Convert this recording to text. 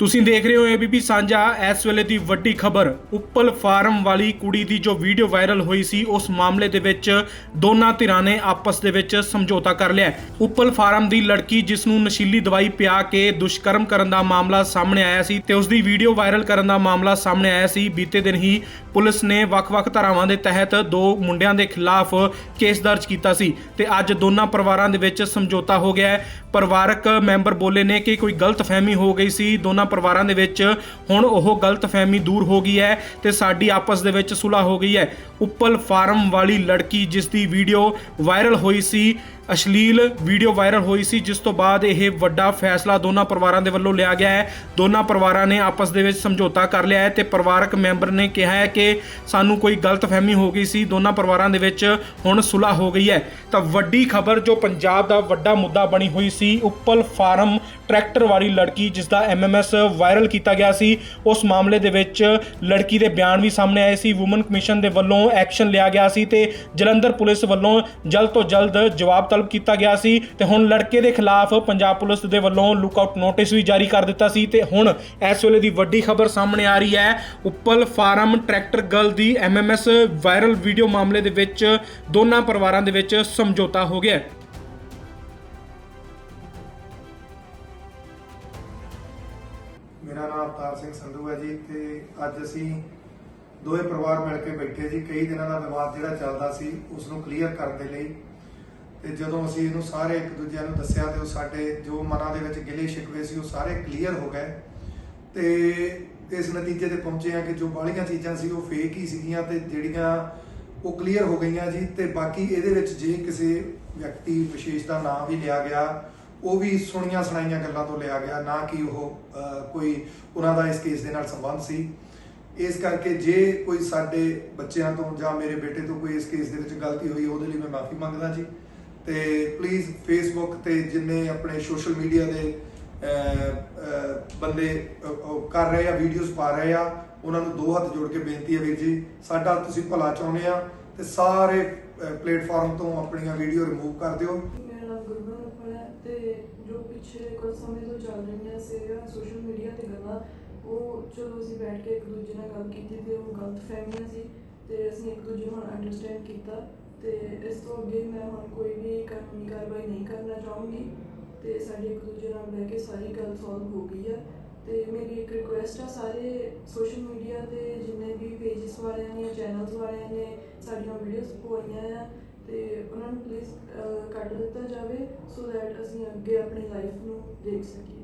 ਤੁਸੀਂ ਦੇਖ ਰਹੇ ਹੋ ਏਬੀਪੀ ਸਾਂਝਾ। ਇਸ ਵੇਲੇ ਦੀ ਵੱਡੀ ਖਬਰ, ਉੱਪਲ ਫਾਰਮ ਵਾਲੀ ਕੁੜੀ ਦੀ ਜੋ ਵੀਡੀਓ ਵਾਇਰਲ ਹੋਈ ਸੀ, ਉਸ ਮਾਮਲੇ ਦੇ ਵਿੱਚ ਦੋਨਾਂ ਧਿਰਾਂ ਨੇ ਆਪਸ ਦੇ ਵਿੱਚ ਸਮਝੌਤਾ ਕਰ ਲਿਆ। ਉੱਪਲ ਫਾਰਮ ਦੀ ਲੜਕੀ ਜਿਸ ਨੂੰ ਨਸ਼ੀਲੀ ਦਵਾਈ ਪਿਆ ਕੇ ਦੁਸ਼ਕਰਮ ਕਰਨ ਦਾ ਮਾਮਲਾ ਸਾਹਮਣੇ ਆਇਆ ਸੀ ਤੇ ਉਸ ਦੀ ਵੀਡੀਓ ਵਾਇਰਲ ਕਰਨ ਦਾ ਮਾਮਲਾ ਸਾਹਮਣੇ ਆਇਆ ਸੀ। ਬੀਤੇ ਦਿਨ ਹੀ ਪੁਲਿਸ ਨੇ ਵੱਖ-ਵੱਖ ਧਾਰਾਵਾਂ ਦੇ ਤਹਿਤ ਦੋ ਮੁੰਡਿਆਂ ਦੇ ਖਿਲਾਫ ਕੇਸ ਦਰਜ ਕੀਤਾ ਸੀ ਤੇ ਅੱਜ ਦੋਨਾਂ ਪਰਿਵਾਰਾਂ ਦੇ ਵਿੱਚ ਸਮਝੌਤਾ ਹੋ ਗਿਆ ਹੈ। ਪਰਿਵਾਰਕ ਮੈਂਬਰ ਬੋਲੇ ਨੇ ਕਿ ਕੋਈ ਗਲਤਫਹਿਮੀ ਹੋ ਗਈ ਸੀ। ਦੋਨਾਂ ਪਰਿਵਾਰਾਂ ਦੇ ਵਿੱਚ ਹੁਣ ਉਹ ਗਲਤਫਹਿਮੀ ਦੂਰ ਹੋ ਗਈ ਹੈ ਤੇ ਸਾਡੀ ਆਪਸ ਦੇ ਵਿੱਚ ਸੁਲ੍ਹਾ ਹੋ ਗਈ ਹੈ। ਉੱਪਲ ਫਾਰਮ ਵਾਲੀ ਲੜਕੀ ਜਿਸ ਦੀ ਵੀਡੀਓ ਵਾਇਰਲ ਹੋਈ ਸੀ, ਅਸ਼ਲੀਲ ਵੀਡੀਓ ਵਾਇਰਲ ਹੋਈ ਸੀ, ਜਿਸ ਤੋਂ ਬਾਅਦ ਇਹ ਵੱਡਾ ਫੈਸਲਾ ਦੋਨਾਂ ਪਰਿਵਾਰਾਂ ਦੇ ਵੱਲੋਂ ਲਿਆ ਗਿਆ ਹੈ। ਦੋਨਾਂ ਪਰਿਵਾਰਾਂ ਨੇ ਆਪਸ ਦੇ ਵਿੱਚ ਸਮਝੌਤਾ ਕਰ ਲਿਆ ਹੈ ਤੇ ਪਰਿਵਾਰਕ ਮੈਂਬਰ ਨੇ ਕਿਹਾ ਹੈ ਕਿ ਸਾਨੂੰ ਕੋਈ ਗਲਤਫਹਿਮੀ ਹੋ ਗਈ ਸੀ, ਦੋਨਾਂ ਪਰਿਵਾਰਾਂ ਦੇ ਵਿੱਚ ਹੁਣ ਸੁਲ੍ਹਾ ਹੋ ਗਈ ਹੈ। ਤਾਂ ਵੱਡੀ ਖਬਰ ਜੋ ਪੰਜਾਬ ਦਾ ਵੱਡਾ ਮੁੱਦਾ ਬਣੀ ਹੋਈ ਸੀ, ਉੱਪਲ ਫਾਰਮ ਟਰੈਕਟਰ ਵਾਲੀ ਲੜਕੀ ਜਿਸ ਦਾ ਐਮਐਮਐਸ ਵਾਇਰਲ ਕੀਤਾ ਗਿਆ ਸੀ, ਉਸ ਮਾਮਲੇ ਦੇ ਵਿੱਚ ਲੜਕੀ ਦੇ ਬਿਆਨ ਵੀ ਸਾਹਮਣੇ ਆਏ ਸੀ। ਔਮਨ ਕਮਿਸ਼ਨ ਦੇ ਵੱਲੋਂ ਐਕਸ਼ਨ ਲਿਆ ਗਿਆ ਸੀ ਤੇ ਜਲੰਧਰ ਪੁਲਿਸ ਵੱਲੋਂ ਜਲਦ ਤੋਂ ਜਲਦ ਜਵਾਬ ਤਲਬ ਕੀਤਾ ਗਿਆ ਸੀ ਤੇ ਹੁਣ ਲੜਕੇ ਦੇ ਖਿਲਾਫ ਪੰਜਾਬ ਪੁਲਿਸ ਦੇ ਵੱਲੋਂ ਲੁੱਕਆਊਟ ਨੋਟਿਸ ਵੀ ਜਾਰੀ ਕਰ ਦਿੱਤਾ ਸੀ ਤੇ ਹੁਣ ਇਸ ਵੇਲੇ ਦੀ ਵੱਡੀ ਖਬਰ ਸਾਹਮਣੇ ਆ ਰਹੀ ਹੈ। ਉੱਪਲ ਫਾਰਮ ਟਰੈਕਟਰ ਗਰਲ ਦੀ ਐਮਐਮਐਸ ਵਾਇਰਲ ਵੀਡੀਓ ਮਾਮਲੇ ਦੇ ਵਿੱਚ ਦੋਨਾਂ ਪਰਿਵਾਰਾਂ ਦੇ ਵਿੱਚ ਸਮਝੌਤਾ ਹੋ ਗਿਆ ਮੇਰਾ ਨਾਮ ਅਵਤਾਰ ਸਿੰਘ ਸੰਧੂ ਹੈ ਜੀ ਤੇ ਅੱਜ ਅਸੀਂ ਦੋਵੇਂ ਪਰਿਵਾਰ ਮਿਲ ਕੇ ਬੈਠੇ ਜੀ ਕਈ ਦਿਨਾਂ ਦਾ ਵਿਵਾਦ ਜਿਹੜਾ ਚੱਲਦਾ ਸੀ ਉਸ ਨੂੰ ਕਲੀਅਰ ਕਰਨ ਦੇ ਲਈ। ਤੇ ਜਦੋਂ ਅਸੀਂ ਇਹਨੂੰ ਸਾਰੇ ਇੱਕ ਦੂਜਿਆਂ ਨੂੰ ਦੱਸਿਆ ਤੇ ਉਹ ਸਾਡੇ ਜੋ ਮਨਾਂ ਦੇ ਵਿੱਚ ਗਿਲੇ ਸ਼ਿਕਵੇ ਸੀ, ਉਹ ਸਾਰੇ ਕਲੀਅਰ ਹੋ ਗਏ। ਤੇ ਇਸ ਨਤੀਜੇ ਤੇ ਪਹੁੰਚੇ ਆ ਕਿ ਜੋ ਬਾਹਲੀਆਂ ਚੀਜ਼ਾਂ ਸੀ, ਉਹ ਫੇਕ ਹੀ ਸੀਗੀਆਂ ਤੇ ਜਿਹੜੀਆਂ ਉਹ ਕਲੀਅਰ ਹੋ ਗਈਆਂ ਜੀ। ਤੇ ਬਾਕੀ ਇਹਦੇ ਵਿੱਚ ਜੇ ਕਿਸੇ ਵਿਅਕਤੀ ਵਿਸ਼ੇਸ਼ ਦਾ ਨਾਮ ਵੀ ਲਿਆ ਗਿਆ, ਉਹ ਵੀ ਸੁਣੀਆਂ ਸੁਣਾਈਆਂ ਗੱਲਾਂ ਤੋਂ ਲਿਆ ਗਿਆ, ਨਾ ਕਿ ਉਹ ਕੋਈ ਉਹਨਾਂ ਦਾ ਇਸ ਕੇਸ ਦੇ ਨਾਲ ਸੰਬੰਧ ਸੀ। ਇਸ ਕਰਕੇ ਜੇ ਕੋਈ ਸਾਡੇ ਬੱਚਿਆਂ ਤੋਂ ਜਾਂ ਮੇਰੇ ਬੇਟੇ ਤੋਂ ਕੋਈ ਇਸ ਕੇਸ ਦੇ ਵਿੱਚ ਗਲਤੀ ਹੋਈ, ਉਹਦੇ ਲਈ ਮੈਂ ਮਾਫੀ ਮੰਗਦਾ ਜੀ। ਤੇ ਪਲੀਜ਼ ਫੇਸਬੁੱਕ ਤੇ ਜਿੰਨੇ ਆਪਣੇ ਸੋਸ਼ਲ ਮੀਡੀਆ ਦੇ ਬੰਦੇ ਕਰ ਰਹੇ ਆ ਵੀਡੀਓਜ਼ ਪਾ ਰਹੇ ਆ, ਉਹਨਾਂ ਨੂੰ ਦੋ ਹੱਥ ਜੋੜ ਕੇ ਬੇਨਤੀ ਹੈ ਵੀਰ ਜੀ, ਸਾਡਾ ਤੁਸੀਂ ਭਲਾ ਚਾਹੁੰਦੇ ਆ ਤੇ ਸਾਰੇ ਪਲੇਟਫਾਰਮ ਤੋਂ ਆਪਣੀਆਂ ਵੀਡੀਓ ਰਿਮੂਵ ਕਰ ਦਿਓ। ਤੇ ਜੋ ਪਿਛਲੇ ਕੁਝ ਸਮੇਂ ਤੋਂ ਚੱਲ ਰਹੀਆਂ ਸੀਗੀਆਂ ਸੋਸ਼ਲ ਮੀਡੀਆ ਤੇ ਗੱਲਾਂ ਉਹ ਚਲੋ ਅਸੀਂ ਬੈਠ ਕੇ ਇੱਕ ਦੂਜੇ ਨਾਲ ਗੱਲ ਕੀਤੀ ਤੇ ਉਹ ਗਲਤ ਫਹਿਮੀਆਂ ਸੀ ਤੇ ਅਸੀਂ ਇੱਕ ਦੂਜੇ ਨੂੰ ਅੰਡਰਸਟੈਂਡ ਕੀਤਾ ਤੇ ਇਸ ਤੋਂ ਅੱਗੇ ਮੈਂ ਹੁਣ ਕੋਈ ਵੀ ਕਾਨੂੰਨੀ ਕਾਰਵਾਈ ਨਹੀਂ ਕਰਨਾ ਚਾਹੂੰਗੀ ਤੇ ਸਾਡੀ ਇੱਕ ਦੂਜੇ ਨਾਲ ਬਹਿ ਕੇ ਸਾਰੀ ਗੱਲ ਸੋਲਵ ਹੋ ਗਈ ਹੈ ਤੇ ਮੇਰੀ ਇੱਕ ਰਿਕੁਐਸਟ ਆ ਸਾਰੇ ਸੋਸ਼ਲ ਮੀਡੀਆ ਤੇ ਜਿੰਨੇ ਵੀ ਪੇਜਸ ਵਾਲਿਆਂ ਨੇ ਚੈਨਲਸ ਵਾਲਿਆਂ ਨੇ ਸਾਡੀਆਂ ਵੀਡੀਓਜ਼ ਪਾਈਆਂ ਆ ਤੇ ਉਹਨਾਂ ਨੂੰ ਪਲੀਜ਼ ਕੱਢ ਦਿੱਤਾ ਜਾਵੇ ਸੋ ਦੈਟ ਅਸੀਂ ਅੱਗੇ ਆਪਣੀ ਲਾਈਫ ਨੂੰ ਦੇਖ ਸਕੀਏ।